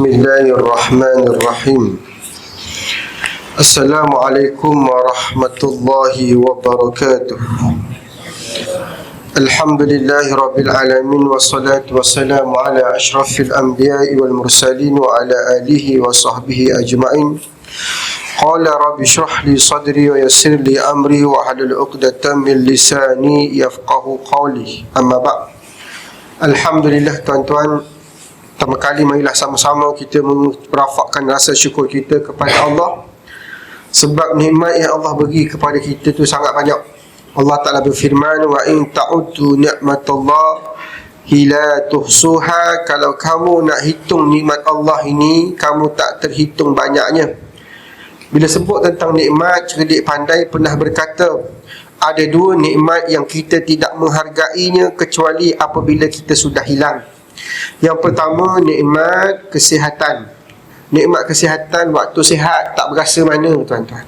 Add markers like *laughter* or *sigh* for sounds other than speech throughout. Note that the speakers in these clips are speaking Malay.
بسم الله الرحمن الرحيم. السلام عليكم ورحمة الله وبركاته. الحمد لله رب العالمين والصلاة والسلام على أشرف الأنبياء والمرسلين وعلى آله وصحبه أجمعين. قال رب اشرح لي صدري ويسر لي أمري واحلل عقدة من لساني يفقه قولي. أما بعد. الحمد لله tuan-tuan. Pertama kali marilah sama-sama kita merafakkan rasa syukur kita kepada Allah. Sebab nikmat yang Allah beri kepada kita tu sangat banyak. Allah Ta'ala berfirman Wa in ta'udu ni'matullah Hila tuhsuha. Kalau kamu nak hitung nikmat Allah ini Kamu tak terhitung banyaknya. Bila sebut tentang nikmat Cerdik pandai pernah berkata Ada dua nikmat yang kita tidak menghargainya Kecuali apabila kita sudah hilang yang pertama nikmat kesihatan. Nikmat kesihatan waktu sihat tak berasa mana tuan-tuan.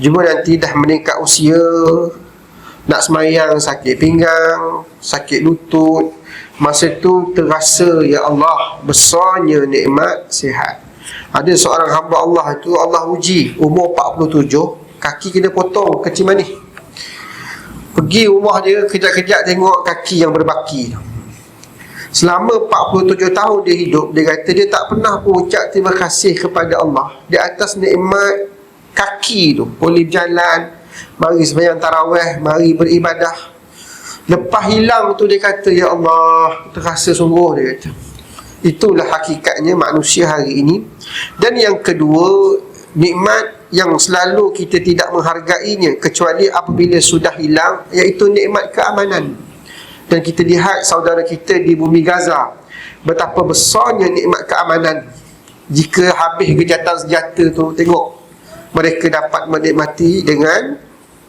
Cuma nanti dah meningkat usia nak semayang sakit pinggang, sakit lutut. Masa tu terasa ya Allah besarnya nikmat sihat. Ada seorang hamba Allah itu Allah uji umur 47 kaki kena potong kecil manis. Pergi rumah dia kejap-kejap tengok kaki yang berbaki tu. Selama 47 tahun dia hidup Dia kata dia tak pernah ucap terima kasih kepada Allah. Di atas nikmat kaki tu Boleh berjalan Mari sembahyang tarawih Mari beribadah. Lepas hilang tu dia kata Ya Allah Terasa sungguh dia kata. Itulah hakikatnya manusia hari ini. Dan yang kedua Nikmat yang selalu kita tidak menghargainya Kecuali apabila sudah hilang Iaitu nikmat keamanan dan kita lihat saudara kita di bumi Gaza betapa besarnya nikmat keamanan jika habis gejatan senjata tu. Tengok mereka dapat menikmati dengan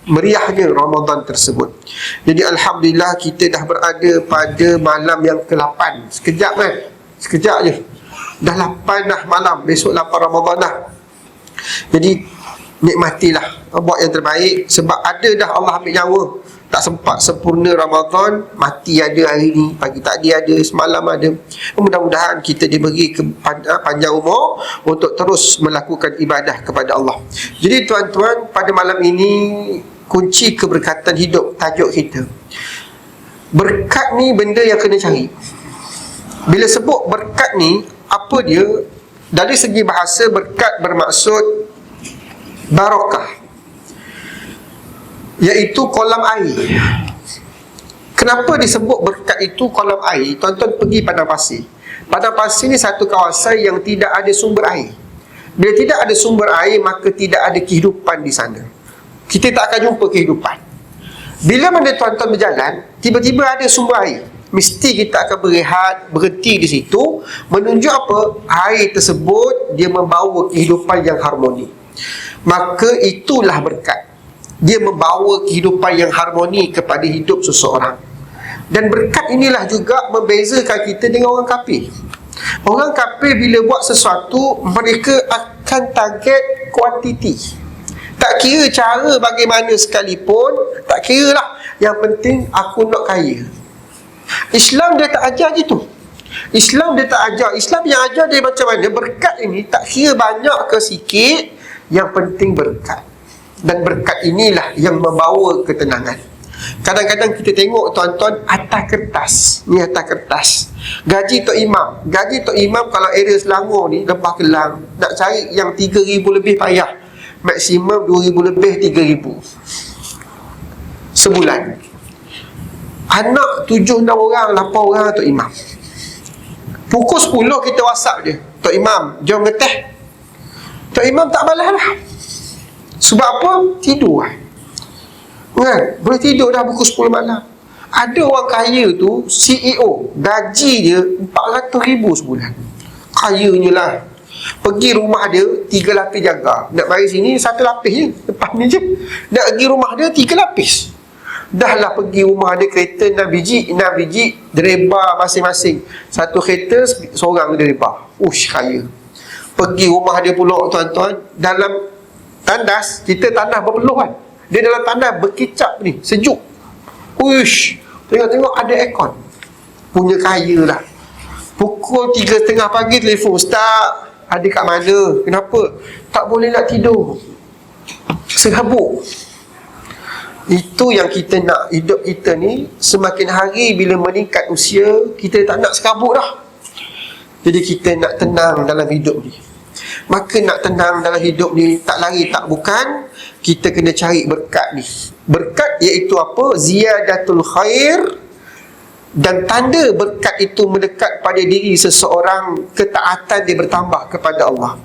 meriahnya Ramadan tersebut. Jadi Alhamdulillah kita dah berada pada malam yang ke-8 sekejap kan? Sekejap je. Dah 8 dah malam. Besok 8 Ramadan dah. Jadi nikmatilah. Buat yang terbaik sebab ada dah Allah ambil nyawa. Tak sempat sempurna Ramadan mati ada hari ni pagi tadi ada semalam ada. Mudah-mudahan kita diberi ke, panjang umur untuk terus melakukan ibadah kepada Allah. Jadi tuan-tuan pada malam ini kunci keberkatan hidup tajuk kita. Berkat ni benda yang kena cari. Bila sebut berkat ni apa dia? Dari segi bahasa berkat bermaksud barakah iaitu kolam air. Kenapa disebut berkat itu kolam air? Tuan-tuan pergi padang pasir. Padang pasir ni satu kawasan yang tidak ada sumber air. Bila tidak ada sumber air, maka tidak ada kehidupan di sana. Kita tak akan jumpa kehidupan. Bila mana tuan-tuan berjalan, tiba-tiba ada sumber air. Mesti kita akan berehat, berhenti di situ Menunjuk apa? Air tersebut dia membawa kehidupan yang harmoni Maka itulah berkat. Dia membawa kehidupan yang harmoni kepada hidup seseorang. Dan berkat inilah juga membezakan kita dengan orang kafir. Orang kafir bila buat sesuatu mereka akan target kuantiti. Tak kira cara bagaimana sekalipun tak kira lah. Yang penting aku nak kaya. Islam dia tak ajar gitu. Islam dia tak ajar. Islam yang ajar dia macam mana? Berkat ini tak kira banyak ke sikit yang penting berkat. Dan berkat inilah yang membawa ketenangan. Kadang-kadang kita tengok tuan-tuan atas kertas. Ni atas kertas. Gaji tok imam. Gaji tok imam kalau area Selangor ni Lembah Kelang. Nak cari yang 3000 lebih payah. Maksimum 2000 lebih 3000 sebulan. Anak 7 6 orang 8 orang tok imam. Pukul 10 kita whatsapp dia. Tok imam jom ngeteh tok imam tak balas lah. Sebab apa? Tidur. Kan? Boleh tidur dah pukul 10 malam. Ada orang kaya tu CEO Gaji dia 400 ribu sebulan. Kayanya lah. Pergi rumah dia Tiga lapis jaga. Nak mari sini Satu lapis je. Lepas ni je. Nak pergi rumah dia Tiga lapis. Dah lah pergi rumah dia Kereta 6 biji 6 biji Dereba masing-masing. Satu kereta Seorang dereba Ush kaya Pergi rumah dia pula tuan-tuan. Dalam tandas kita tandas berpeluh kan? Dia dalam tandas berkicap ni sejuk. Uish tengok-tengok ada aircon. Punya kaya lah Pukul tiga setengah pagi telefon Ustaz ada kat mana? Kenapa? Tak boleh nak tidur. Serabut. Itu yang kita nak. Hidup kita ni Semakin hari bila meningkat usia Kita tak nak serabut dah. Jadi kita nak tenang dalam hidup ni Maka nak tenang dalam hidup ni Tak lari tak bukan Kita kena cari berkat ni. Berkat iaitu apa? Ziyadatul khair dan tanda berkat itu mendekat pada diri seseorang ketaatan dia bertambah kepada Allah.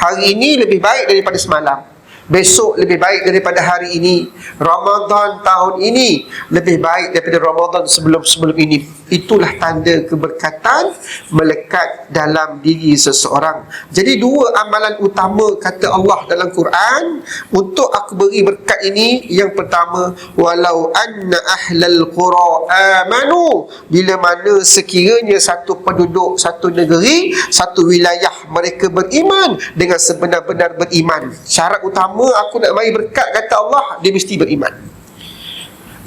Hari ini lebih baik daripada semalam Besok lebih baik daripada hari ini. Ramadan tahun ini Lebih baik daripada Ramadan sebelum-sebelum ini. Itulah tanda keberkatan Melekat dalam diri seseorang. Jadi dua amalan utama Kata Allah dalam Quran Untuk aku beri berkat ini Yang pertama Walau anna ahlal qura amanu Bila mana sekiranya satu penduduk Satu negeri Satu wilayah mereka beriman Dengan sebenar-benar beriman. Syarat utama pertama aku nak bagi berkat kata Allah dia mesti beriman.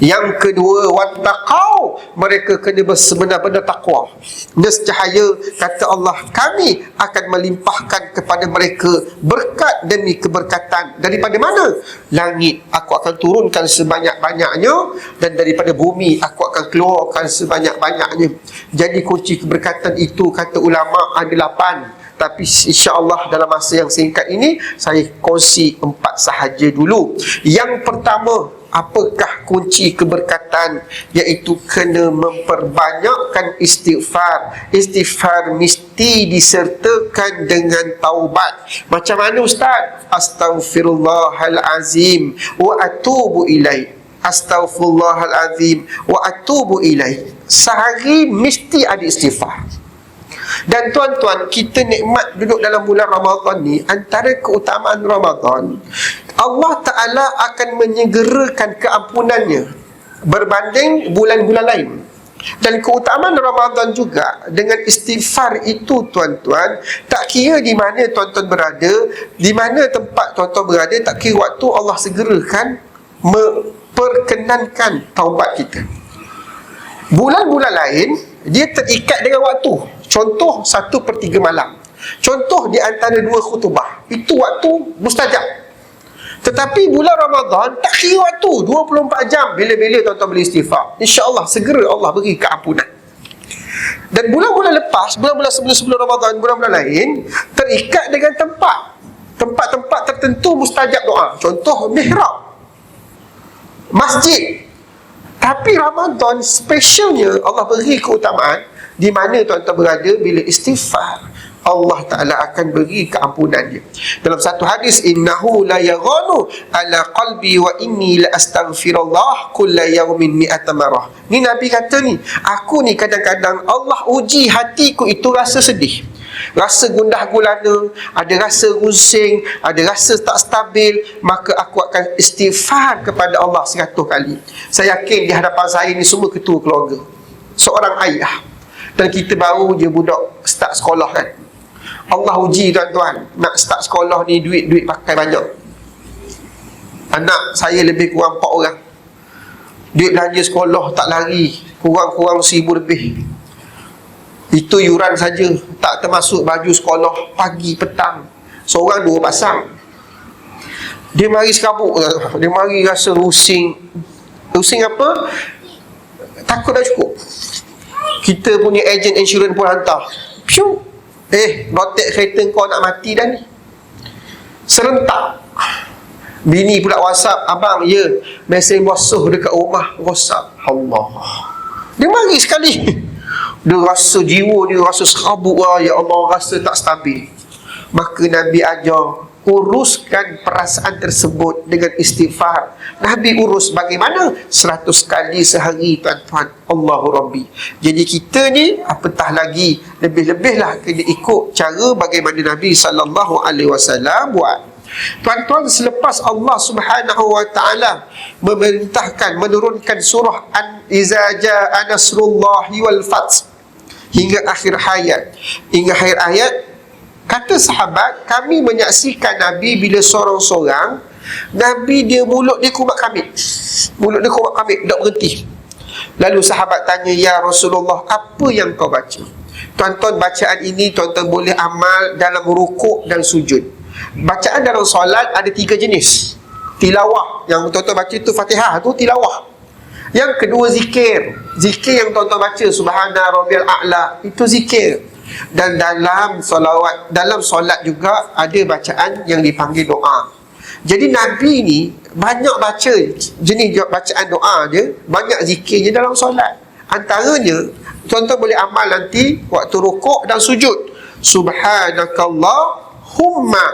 Yang kedua wattaqau mereka kena bersebenar-benar takwa nescaya kata Allah kami akan melimpahkan kepada mereka berkat demi keberkatan. Daripada mana? Langit aku akan turunkan sebanyak-banyaknya dan daripada bumi aku akan keluarkan sebanyak-banyaknya. Jadi kunci keberkatan itu kata ulama ada lapan tapi insya-Allah dalam masa yang singkat ini saya kongsi empat sahaja dulu. Yang pertama, apakah kunci keberkatan iaitu kena memperbanyakkan istighfar. Istighfar mesti disertakan dengan taubat. Macam mana ustaz? Astaghfirullahalazim wa atubu ilaih. Astaghfirullahalazim wa atubu ilaih. Sehari mesti ada istighfar. Dan tuan-tuan, kita nikmat duduk dalam bulan Ramadan ni Antara keutamaan Ramadan. Allah Ta'ala akan menyegerakan keampunannya Berbanding bulan-bulan lain. Dan keutamaan Ramadan juga dengan istighfar itu tuan-tuan tak kira di mana tuan-tuan berada di mana tempat tuan-tuan berada tak kira waktu Allah segerakan memperkenankan taubat kita. Bulan-bulan lain dia terikat dengan waktu Contoh satu per tiga malam. Contoh di antara dua khutubah Itu waktu mustajab. Tetapi bulan Ramadan Tak kira waktu. 24 jam. Bila-bila tuan-tuan boleh istighfar. InsyaAllah segera Allah beri keampunan. Dan bulan-bulan lepas Bulan-bulan sebelum-sebelum Ramadan Bulan-bulan lain Terikat dengan tempat. Tempat-tempat tertentu mustajab doa. Contoh mihrab. Masjid. Tapi Ramadan Specialnya Allah beri keutamaan di mana tuan-tuan berada bila istighfar Allah Ta'ala akan beri keampunan dia dalam satu hadis innahu la yaghanu ala qalbi wa inni la astaghfirullah kulla yawmin mi'ata marah ni Nabi kata ni aku ni kadang-kadang Allah uji hatiku itu rasa sedih. Rasa gundah gulana Ada rasa rusing Ada rasa tak stabil Maka aku akan istighfar kepada Allah seratus kali. Saya yakin di hadapan saya ni semua ketua keluarga. Seorang ayah dan kita baru je budak start sekolah kan. Allah uji tuan-tuan Nak start sekolah ni duit-duit pakai banyak. Anak saya lebih kurang 4 orang. Duit belanja sekolah tak lari Kurang-kurang seribu lebih. Itu yuran saja Tak termasuk baju sekolah Pagi, petang. Seorang dua pasang. Dia mari sekabuk *laughs* Dia mari rasa rusing. Rusing apa? Takut dah cukup kita punya agent insurance pun hantar. Piu. Eh, rotek kereta kau nak mati dah ni. Serentak. Bini pula whatsapp Abang, ya Mesej basuh dekat rumah. Whatsapp. Allah. Dia mari sekali. *laughs* Dia rasa jiwa dia rasa serabut. Lah Ya Allah rasa tak stabil. Maka Nabi ajar uruskan perasaan tersebut dengan istighfar. Nabi urus bagaimana? Seratus kali sehari tuan-tuan. Allahu Rabbi. Jadi kita ni apatah lagi lebih-lebihlah kena ikut cara bagaimana Nabi sallallahu alaihi wasallam buat. Tuan-tuan selepas Allah Subhanahu wa taala memerintahkan menurunkan surah An Iza Jaa Nasrullahi wal Fath hingga akhir hayat. Hingga akhir ayat Kata sahabat, kami menyaksikan Nabi bila seorang-seorang Nabi dia mulut dia kubat kami Mulut dia kubat kami, tak berhenti Lalu sahabat tanya, Ya Rasulullah, apa yang kau baca? Tuan-tuan bacaan ini tuan-tuan boleh amal dalam rukuk dan sujud. Bacaan dalam solat ada tiga jenis. Tilawah yang tuan-tuan baca itu Fatihah tu tilawah. Yang kedua zikir. Zikir yang tuan-tuan baca subhana rabbil a'la itu zikir. Dan dalam solawat dalam solat juga ada bacaan yang dipanggil doa. Jadi Nabi ni banyak baca jenis bacaan doa dia, banyak zikirnya dalam solat. Antaranya tuan-tuan boleh amal nanti waktu rukuk dan sujud. Subhanakallahumma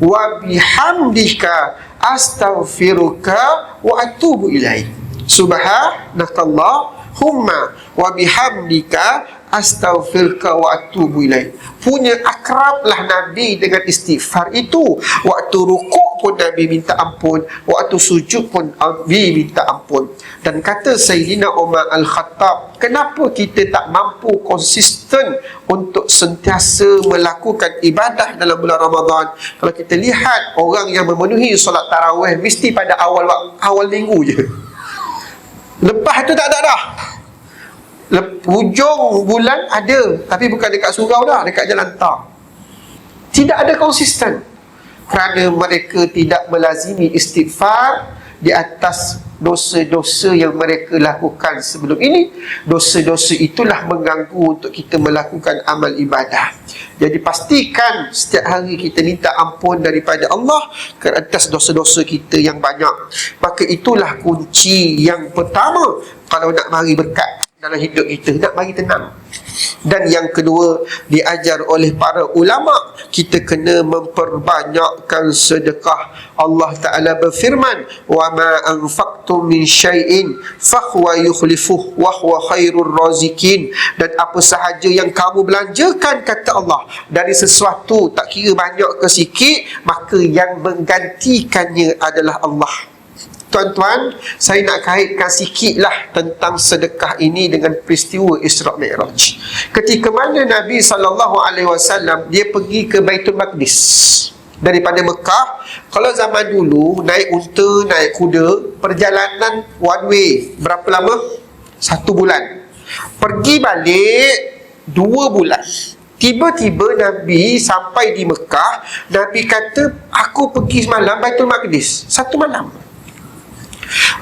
wa bihamdika astaghfiruka wa atubu ilaih. Subhanakallahumma wa bihamdika astaghfirka wa atubu ilaih. Punya akrablah Nabi dengan istighfar itu. Waktu rukuk pun Nabi minta ampun, waktu sujud pun Nabi minta ampun. Dan kata Sayyidina Umar Al-Khattab, kenapa kita tak mampu konsisten untuk sentiasa melakukan ibadah dalam bulan Ramadan? Kalau kita lihat orang yang memenuhi solat tarawih mesti pada awal awal minggu je. Lepas tu tak ada dah. Hujung bulan ada tapi bukan dekat surau dah dekat jalan tar tidak ada konsisten. Kerana mereka tidak melazimi istighfar di atas dosa-dosa yang mereka lakukan sebelum ini dosa-dosa itulah mengganggu untuk kita melakukan amal ibadah. Jadi pastikan setiap hari kita minta ampun daripada Allah ke atas dosa-dosa kita yang banyak. Maka itulah kunci yang pertama. Kalau nak mari berkat dalam hidup kita nak bagi tenang. Dan yang kedua diajar oleh para ulama kita kena memperbanyakkan sedekah. Allah taala berfirman wa ma anfaqtum min syai'in fahuwa yukhlifuh wa huwa khairur razikin. Dan apa sahaja yang kamu belanjakan kata Allah dari sesuatu tak kira banyak ke sikit maka yang menggantikannya adalah Allah Tuan-tuan, saya nak kaitkan sikitlah tentang sedekah ini dengan peristiwa Isra' Mi'raj. Ketika mana Nabi SAW, dia pergi ke Baitul Maqdis. Daripada Mekah, kalau zaman dulu, naik unta, naik kuda, perjalanan one way, berapa lama? Satu bulan. Pergi balik, dua bulan. Tiba-tiba Nabi sampai di Mekah, Nabi kata, aku pergi semalam Baitul Maqdis. Satu malam.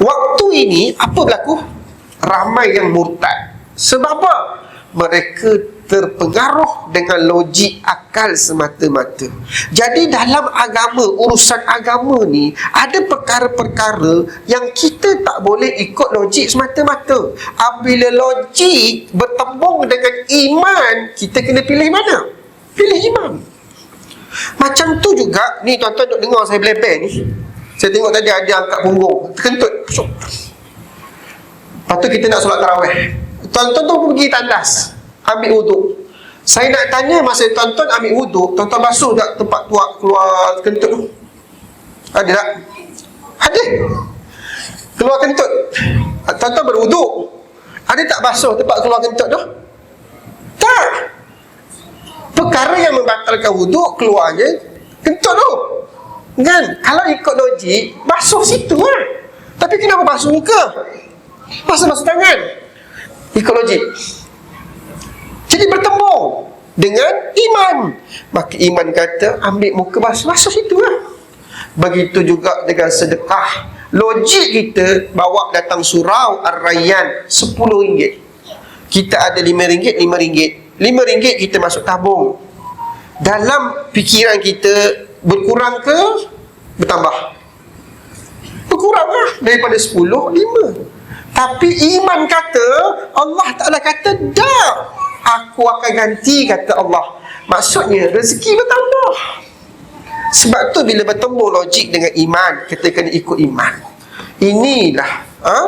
Waktu ini apa berlaku? Ramai yang murtad. Sebab apa? Mereka terpengaruh dengan logik akal semata-mata. Jadi dalam agama, urusan agama ni ada perkara-perkara yang kita tak boleh ikut logik semata-mata. Apabila logik bertembung dengan iman, kita kena pilih mana? Pilih iman. Macam tu juga, ni tuan-tuan duk dengar saya beleber ni. Saya tengok tadi ada angkat punggung. Terkentut. Lepas tu kita nak solat tarawih. Tuan-tuan tu pergi tandas Ambil wuduk Saya nak tanya masa tuan-tuan ambil wuduk Tuan-tuan basuh tak tempat tuak keluar kentut tu? Ada tak? Ada. Keluar kentut. Tuan-tuan berwuduk Ada tak basuh tempat keluar kentut tu? Tak. Perkara yang membatalkan wuduk Keluarnya kentut tu Kan? Kalau ikut logik, basuh situ lah. Tapi kenapa basuh muka? Basuh-basuh tangan. Ikut logik. Jadi bertembung dengan iman. Maka iman kata, ambil muka basuh, basuh situ lah. Begitu juga dengan sedekah. Logik kita bawa datang surau Ar-Rayyan RM10. Kita ada RM5, RM5. RM5 kita masuk tabung. Dalam fikiran kita berkurang ke bertambah? Berkuranglah daripada 10 5 tapi iman kata Allah Taala kata dah. Aku akan ganti kata Allah. Maksudnya rezeki bertambah. Sebab tu bila bertemu logik dengan iman kita kena ikut iman. Inilah ha,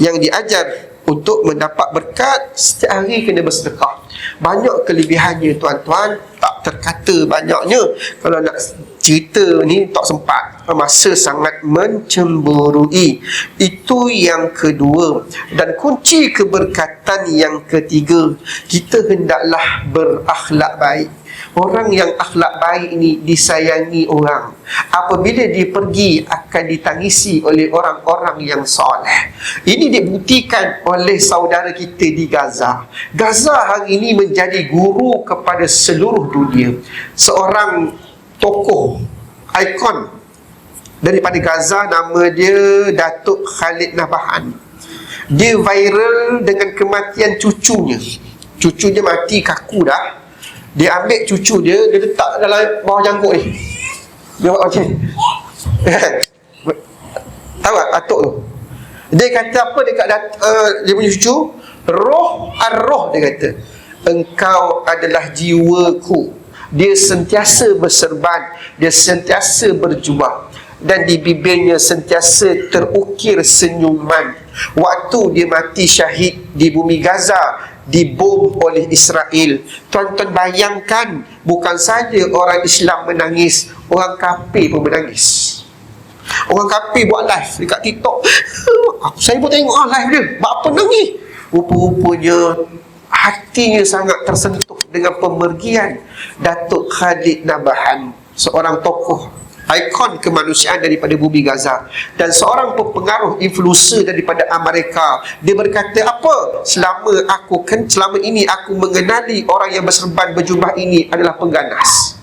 yang diajar untuk mendapat berkat setiap hari kena bersedekah. Banyak kelebihannya tuan-tuan tak terkata banyaknya. Kalau nak cerita ni tak sempat. Masa sangat mencemburui. Itu yang kedua. Dan kunci keberkatan yang ketiga kita hendaklah berakhlak baik Orang yang akhlak baik ini disayangi orang. Apabila dia pergi akan ditangisi oleh orang-orang yang soleh. Ini dibuktikan oleh saudara kita di Gaza. Gaza hari ini menjadi guru kepada seluruh dunia. Seorang tokoh, ikon daripada Gaza nama dia Datuk Khalid Nabahan. Dia viral dengan kematian cucunya. Cucunya mati kaku dah dia ambil cucu dia Dia letak dalam bawah jangkuk ni. Dia buat macam *laughs* Tahu tak atuk tu? Dia kata apa dekat uh, Dia punya cucu? Roh ar-roh dia kata. Engkau adalah jiwaku. Dia sentiasa berserban. Dia sentiasa berjuang. Dan di bibirnya sentiasa terukir senyuman. Waktu dia mati syahid di bumi Gaza dibom oleh Israel. Tuan-tuan bayangkan bukan saja orang Islam menangis, orang kafir pun menangis. Orang kafir buat live dekat TikTok. *laughs* Saya pun tengok ah live dia. Buat apa nangis? Rupa-rupanya hatinya sangat tersentuh dengan pemergian Datuk Khalid Nabahan, seorang tokoh ikon kemanusiaan daripada bumi Gaza. Dan seorang pengaruh influencer daripada Amerika dia berkata apa? Selama aku kan selama ini aku mengenali orang yang berserban berjubah ini adalah pengganas.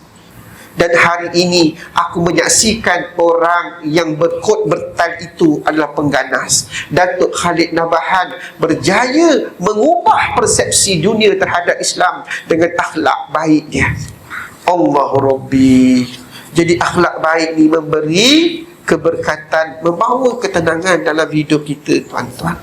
Dan hari ini aku menyaksikan orang yang berkot bertal itu adalah pengganas. Datuk Khalid Nabahan berjaya mengubah persepsi dunia terhadap Islam dengan akhlak baik dia. Allah Rabbi jadi akhlak baik ni memberi keberkatan, membawa ketenangan dalam hidup kita, tuan-tuan.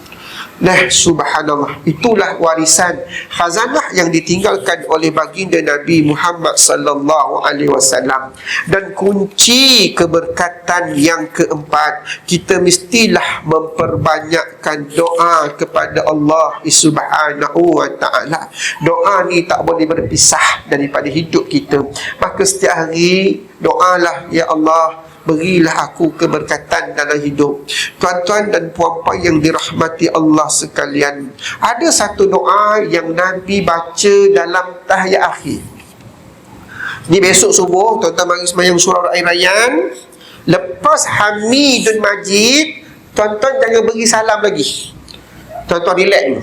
Nah, subhanallah, itulah warisan khazanah yang ditinggalkan oleh baginda Nabi Muhammad sallallahu alaihi wasallam. Dan kunci keberkatan yang keempat, kita mestilah memperbanyakkan doa kepada Allah subhanahu wa taala. Doa ni tak boleh berpisah daripada hidup kita. Maka setiap hari doalah ya Allah berilah aku keberkatan dalam hidup. Tuan-tuan dan puan-puan yang dirahmati Allah sekalian ada satu doa yang Nabi baca dalam tahiyat akhir. Ni besok subuh tuan-tuan mari semayang surah Al-Ayyan lepas Hamidun Majid tuan-tuan jangan beri salam lagi. Tuan-tuan relax dulu.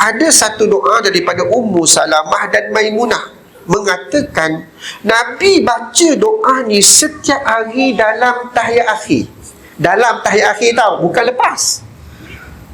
Ada satu doa daripada Ummu Salamah dan Maimunah mengatakan Nabi baca doa ni setiap hari dalam tahiyat akhir. Dalam tahiyat akhir tau, bukan lepas.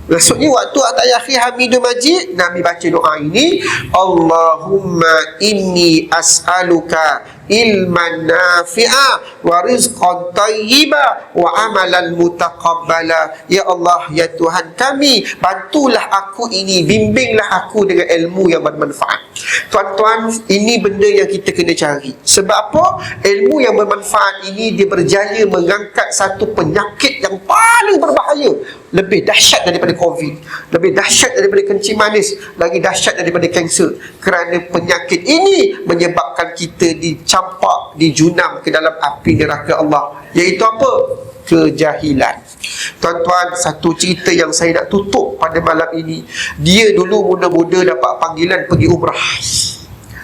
Maksudnya waktu tahiyat akhir Hamidul Majid, Nabi baca doa ini, Allahumma inni as'aluka ilman nafi'a wa rizqan tayyiba wa amalan mutaqabbala. Ya Allah ya Tuhan kami bantulah aku ini bimbinglah aku dengan ilmu yang bermanfaat. Tuan-tuan ini benda yang kita kena cari. Sebab apa? Ilmu yang bermanfaat ini dia berjaya mengangkat satu penyakit yang paling berbahaya. Lebih dahsyat daripada covid. Lebih dahsyat daripada kencing manis. Lagi dahsyat daripada kanser. Kerana penyakit ini menyebabkan kita dicari campak dijunam ke dalam api neraka Allah. Iaitu apa? Kejahilan. Tuan-tuan satu cerita yang saya nak tutup pada malam ini. Dia dulu muda-muda dapat panggilan pergi umrah.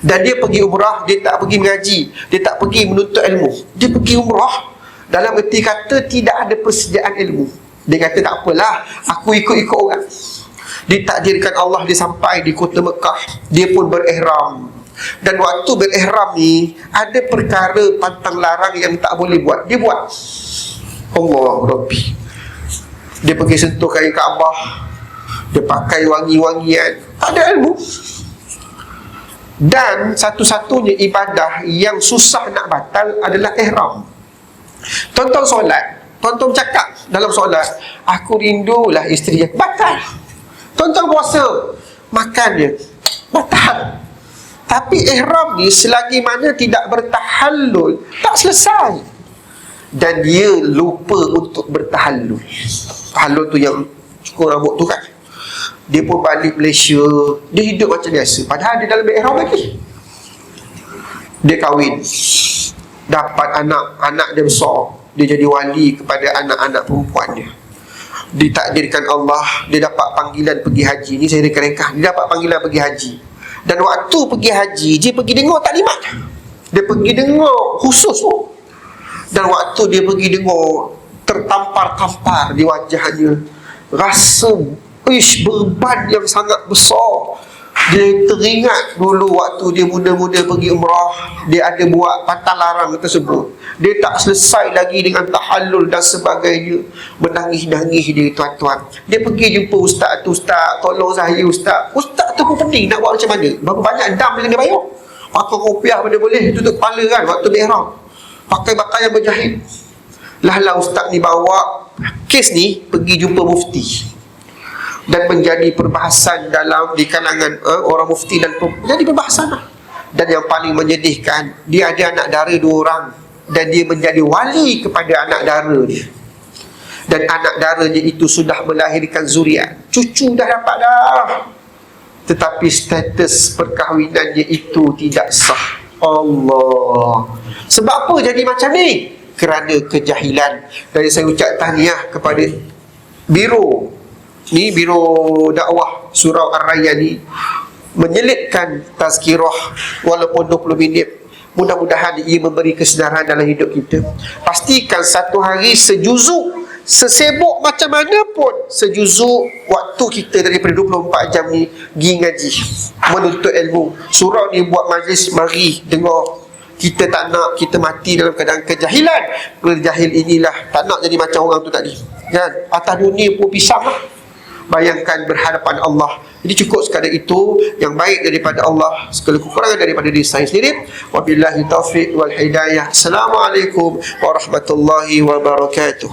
Dan dia pergi umrah dia tak pergi mengaji. Dia tak pergi menuntut ilmu. Dia pergi umrah. Dalam erti kata tidak ada persediaan ilmu. Dia kata tak apalah. Aku ikut-ikut orang. Ditakdirkan Allah dia sampai di kota Mekah. Dia pun berihram dan waktu berihram ni ada perkara pantang larang yang tak boleh buat. Dia buat. Allah Rabbi. Dia pergi sentuh kain Kaabah. Dia pakai wangi-wangian. Ada ilmu. Dan satu-satunya ibadah yang susah nak batal adalah ihram. Tonton solat. Tonton cakap dalam solat aku rindulah isteri yang batal. Tonton puasa. Makan dia. Batal tapi ihram ni selagi mana tidak bertahallul Tak selesai. Dan dia lupa untuk bertahallul. Tahallul tu yang cukup rambut tu kan? Dia pun balik Malaysia Dia hidup macam biasa. Padahal dia dalam ihram lagi. Dia kahwin. Dapat anak Anak dia besar. Dia jadi wali kepada anak-anak perempuan dia. Ditakdirkan Allah Dia dapat panggilan pergi haji. Ni saya reka-reka Dia dapat panggilan pergi haji Dan waktu pergi haji, dia pergi dengar taklimat. Dia pergi dengar khusus tu. Dan waktu dia pergi dengar tertampar-tampar di wajahnya. Rasa ish beban yang sangat besar. Dia teringat dulu waktu dia muda-muda pergi umrah Dia ada buat patah larang tersebut. Dia tak selesai lagi dengan tahallul dan sebagainya. Menangis-nangis dia tuan-tuan. Dia pergi jumpa ustaz tu Ustaz tolong saya ustaz. Ustaz tu pun pening nak buat macam mana? Berapa banyak dam yang dia bayar? Pakai kopiah mana boleh? Tutup kepala kan Waktu ihram Pakai pakaian berjahit. Lah lah ustaz ni bawa Kes ni pergi jumpa mufti dan menjadi perbahasan dalam di kalangan uh, orang mufti dan pem- jadi perbahasan lah. dan yang paling menyedihkan dia ada anak dara dua orang dan dia menjadi wali kepada anak dara dia. Dan anak daranya itu sudah melahirkan zuriat. Cucu dah dapat dah. Tetapi status perkahwinannya itu tidak sah. Allah. Sebab apa jadi macam ni? Kerana kejahilan. Dan saya ucap tahniah kepada biro ni biro dakwah surau Ar-Raya ni menyelitkan tazkirah walaupun 20 minit. Mudah-mudahan ia memberi kesedaran dalam hidup kita. Pastikan satu hari sejuzuk sesibuk macam mana pun sejuzuk waktu kita daripada 24 jam ni pergi ngaji. Menuntut ilmu. Surau ni buat majlis mari dengar. Kita tak nak kita mati dalam keadaan kejahilan. Kerana jahil inilah tak nak jadi macam orang tu tadi. Kan? Atas dunia pun pisang lah bayangkan berhadapan Allah. Jadi cukup sekadar itu yang baik daripada Allah segala kekurangan daripada diri saya sendiri. Wabillahi taufiq wal hidayah. Assalamualaikum warahmatullahi wabarakatuh